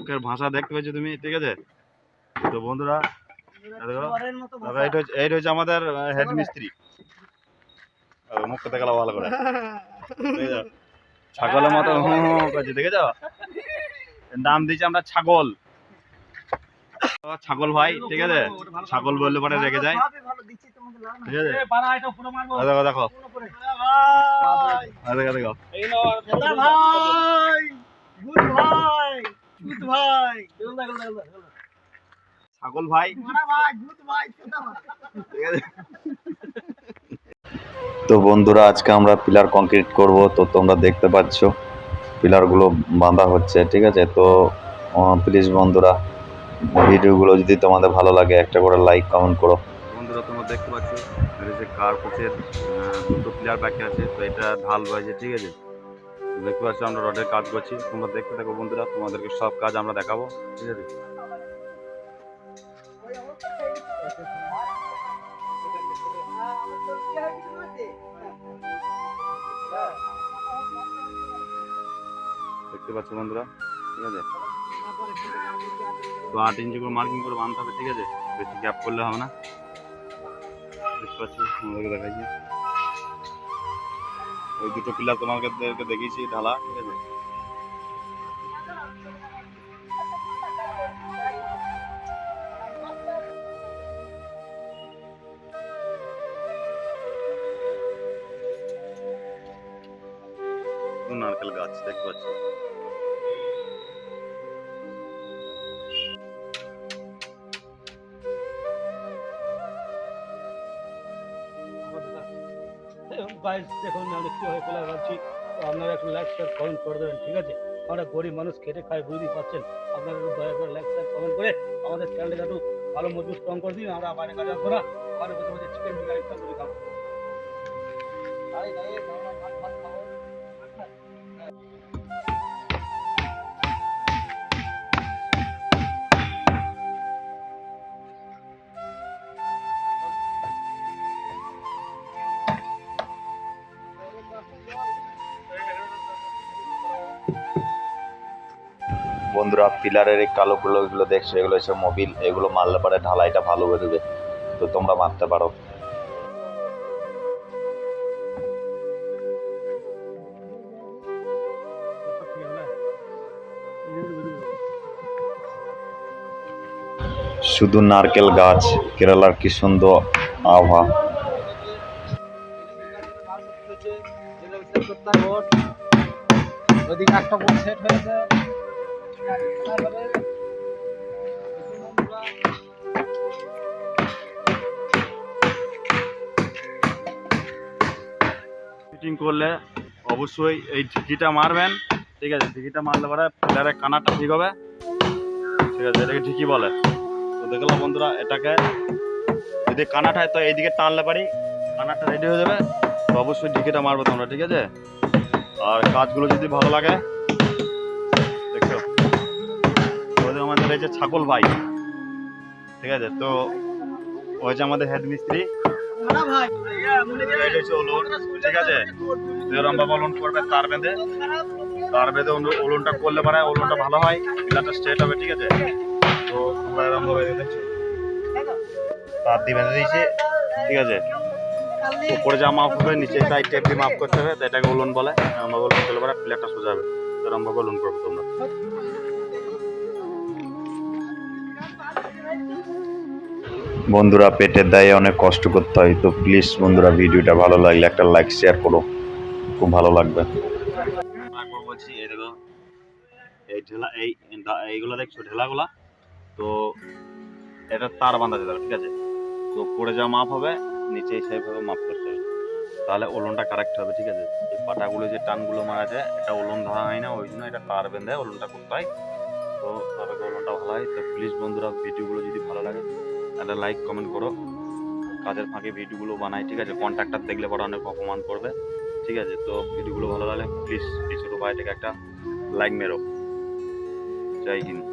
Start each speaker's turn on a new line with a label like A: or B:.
A: মুখের ভাষা দেখতে পেয়েছ তুমি ঠিক আছে? তো বন্ধুরা এইটা হচ্ছে এইটা হচ্ছে আমাদের হেড মিস্ত্রি মুখটা দেখাল ভালো করে। ছাগলের মতো হু হু করছে দেখেছ? নাম দিয়েছি আমরা ছাগল। ছাগল ভাই ঠিক আছে? ছাগল বললে পরে রেগে যায়। ঠিক আছে?
B: এ, পাড়া এটা পুরো মারবো।
A: এই দেখো দেখো।
B: পুরো করে। ভাই।
A: এই দেখো দেখো
B: এই নাও, আর দাদা ভাই গুড ভাই গুড ভাই।
A: ছাগল ভাই।
B: দাদা ভাই গুড ভাই দাদা ভাই।
A: ঠিক আছে।
C: তো বন্ধুরা আজকে আমরা পিলার কংক্রিট করব। তো তোমরা দেখতে পাচ্ছ পিলারগুলো বাঁধা হচ্ছে ঠিক আছে? তো প্লিজ বন্ধুরা ভিডিওগুলো যদি তোমাদের ভালো লাগে একটা করে লাইক কমেন্ট করো।
A: বন্ধুরা তোমরা দেখতে পাচ্ছ যে কার দুটো প্লেয়ার বাকি আছে তো এটা ঢাল রয়েছে ঠিক আছে? দেখতে পাচ্ছ, আমরা রডের কাজ করছি। তোমরা দেখতে থাকো বন্ধুরা, তোমাদেরকে সব কাজ আমরা দেখাবো। ঠিক আছে? দেখতে পাচ্ছ বন্ধুরা? ঠিক আছে? তো আট ইঞ্চি করে মার্কিং করে বাঁধতে হবে, ঠিক আছে? বেশি গ্যাপ করলে হবে না। দেখতে পাচ্ছ, তোমাদেরকে দেখাচ্ছি। ওই দুটো পিলার তোমাদেরকে দেখিয়েছি ঢালা ঠিক আছে? নারকেল গাছ দেখতে পাচ্ছ?
B: গাইস দেখুন আমি কী হয়ে ফেলা ভাবছি আপনারা একটু লাইক শেয়ার কমেন্ট করে দেবেন, ঠিক আছে? আমরা গরিব মানুষ, খেটে খায়, বুঝতেই পারছেন? আপনারা একটু দয়া করে লাইক শেয়ার কমেন্ট করে আমাদের চ্যানেলটা একটু ভালো মজবুত স্ট্রং করে দিন, আমরা বাইরে কাজ আসব না। বসে চিকেন বিরিয়ানি খাব।
C: বন্ধুরা, পিলারের এই কালো গুলো দেখছ? এগুলো হচ্ছে মোবিল। এগুলো মারলে পরে ঢালাইটা ভালো হয়ে বেরোবে তো তোমরা মারতে পারো। শুধু নারকেল গাছ, কেরালার কি সুন্দর আবহাওয়া।
B: ওদিকে একটা বোর্ড সেট হয়েছে।
A: ফিটিং করলে অবশ্যই এই ঢিকিটা মারবেন। ঠিক আছে, ঢিকিটা মারলে পরে প্লেয়ারের কানারটা ঠিক হবে। ঠিক আছে, এটাকে ঢিকি বলে। তো দেখলাম বন্ধুরা, এটাকে। যদি কানাট হয় তো এইদিকে টানলে পারি। কানারটা রেডি হয়ে যাবে। তো অবশ্যই ঢিকিটা মারবে তোমরা, ঠিক আছে? আর কাজগুলো যদি ভালো লাগে ওদের আমাদের এই যে ছাগল ভাই, ঠিক আছে? তো ও হচ্ছে আমাদের হেড মিস্ত্রি ঠিক আছে? ভাবে ওলন করবে তার বেঁধে তার বেঁধে ওলন- ওলনটা করলে পারে ওলনটা ভালো হয় পিলারটা স্ট্রেট হবে, ঠিক আছে? তো তোমরা এরকম ভাবে দেখছ। তার দিয়ে বেঁধে দিয়েছি, ঠিক আছে? উপরে যা মাপ হবে নিচে তাই টেপ দিয়ে মাপ করতে হবে তো এটাকে ওলন বলে ভাবে ওলন করলে পারে প্লেয়ারটা সোজা হবে। এরকম ভাবে ওলন করবে তোমরা।
C: বন্ধুরা পেটের দায়ে অনেক কষ্ট করতে হয় তো প্লিজ বন্ধুরা ভিডিওটা ভালো লাগলে একটা লাইক শেয়ার করো। খুব ভালো লাগবে।
A: বলছি এই দেখো এই ঢেলা এই এইগুলো দেখছ ঢেলাগুলা? তো এটা তার বাঁধা যেতে হবে ঠিক আছে? তো পড়ে যা মাপ হবে নিচে সেইভাবে মাপ করতে হবে। তাহলে ওলনটা কারেক্ট হবে, ঠিক আছে? এই পাটাগুলো যে টানগুলো মারা যায়, এটা ওলন ধরা হয় না, ওই জন্য এটা তার বেঁধে ওলনটা করতে হয়। তো তবে ওলনটা ভালো হয়? তো প্লিজ বন্ধুরা, ভিডিওগুলো যদি ভালো লাগে তাহলে লাইক কমেন্ট করো। কাজের ফাঁকে ভিডিওগুলো বানাই, ঠিক আছে? কন্ট্রাক্টার দেখলে পরে অনেক অপমান করবে, ঠিক আছে? তো ভিডিওগুলো ভালো লাগলে প্লিজ এই ছোটো থেকে একটা লাইক মেরো। জয় হিন্দ।